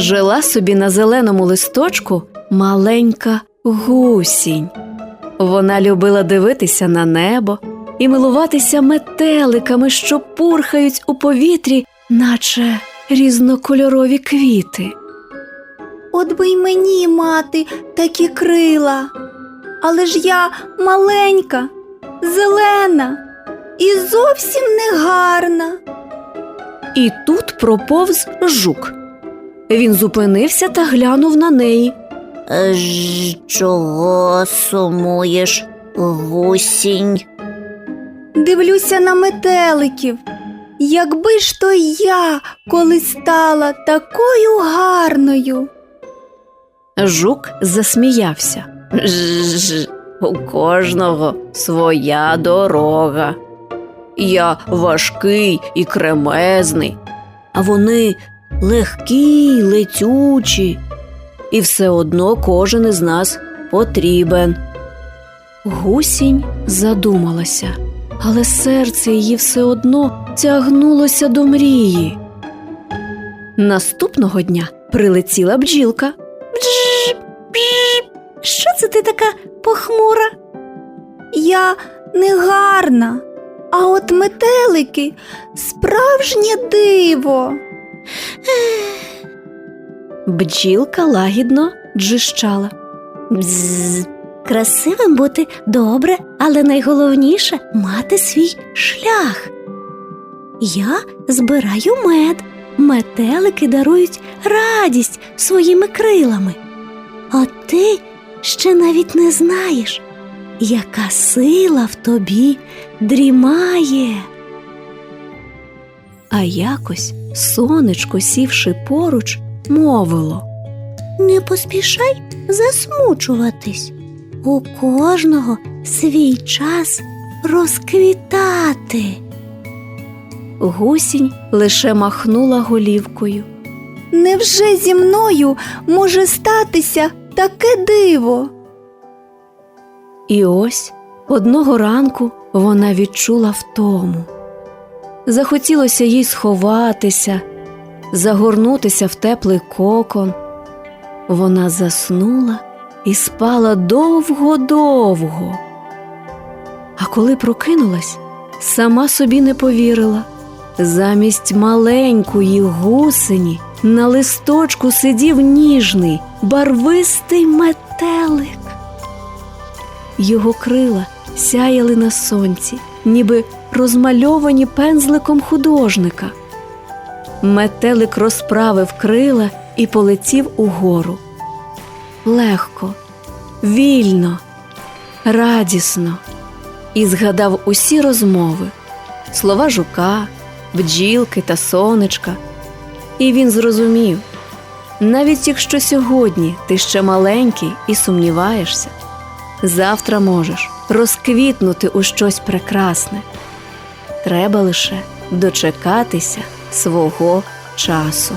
жила собі на зеленому листочку маленька гусінь. Вона любила дивитися на небо і милуватися метеликами, що пурхають у повітрі, наче різнокольорові квіти. От би й мені мати такі крила. Але ж я маленька, зелена і зовсім не гарна. І тут проповз жук. Він зупинився та глянув на неї. Ж чого сумуєш, гусінь? Дивлюся на метеликів. Якби ж то я колись стала такою гарною. Жук засміявся. Ж, у кожного своя дорога. Я важкий і кремезний, а вони легкі, летючі, і все одно кожен із нас потрібен. Гусінь задумалася, але серце її все одно тягнулося до мрії. Наступного дня прилетіла бджілка. Бжж. Що це ти така похмура? Я не гарна, а от метелики справжнє диво. Бджілка лагідно джищала. Бзз. Красивим бути добре, але найголовніше мати свій шлях. Я збираю мед. Метелики дарують радість своїми крилами. А ти ще навіть не знаєш, яка сила в тобі дрімає. А якось сонечко, сівши поруч, мовило. Не поспішай засмучуватись. У кожного свій час розквітати. Гусінь лише махнула голівкою. Невже зі мною може статися таке диво? І ось одного ранку вона відчула втому. Захотілося їй сховатися, загорнутися в теплий кокон. Вона заснула і спала довго-довго. А коли прокинулась, сама собі не повірила. Замість маленької гусені на листочку сидів ніжний, барвистий метелик. Його крила сяяли на сонці, ніби розмальовані пензликом художника. Метелик розправив крила і полетів угору. Легко, вільно, радісно, і згадав усі розмови, слова жука, бджілки та сонечка. І він зрозумів, навіть якщо сьогодні ти ще маленький і сумніваєшся, завтра можеш розквітнути у щось прекрасне. Треба лише дочекатися свого часу.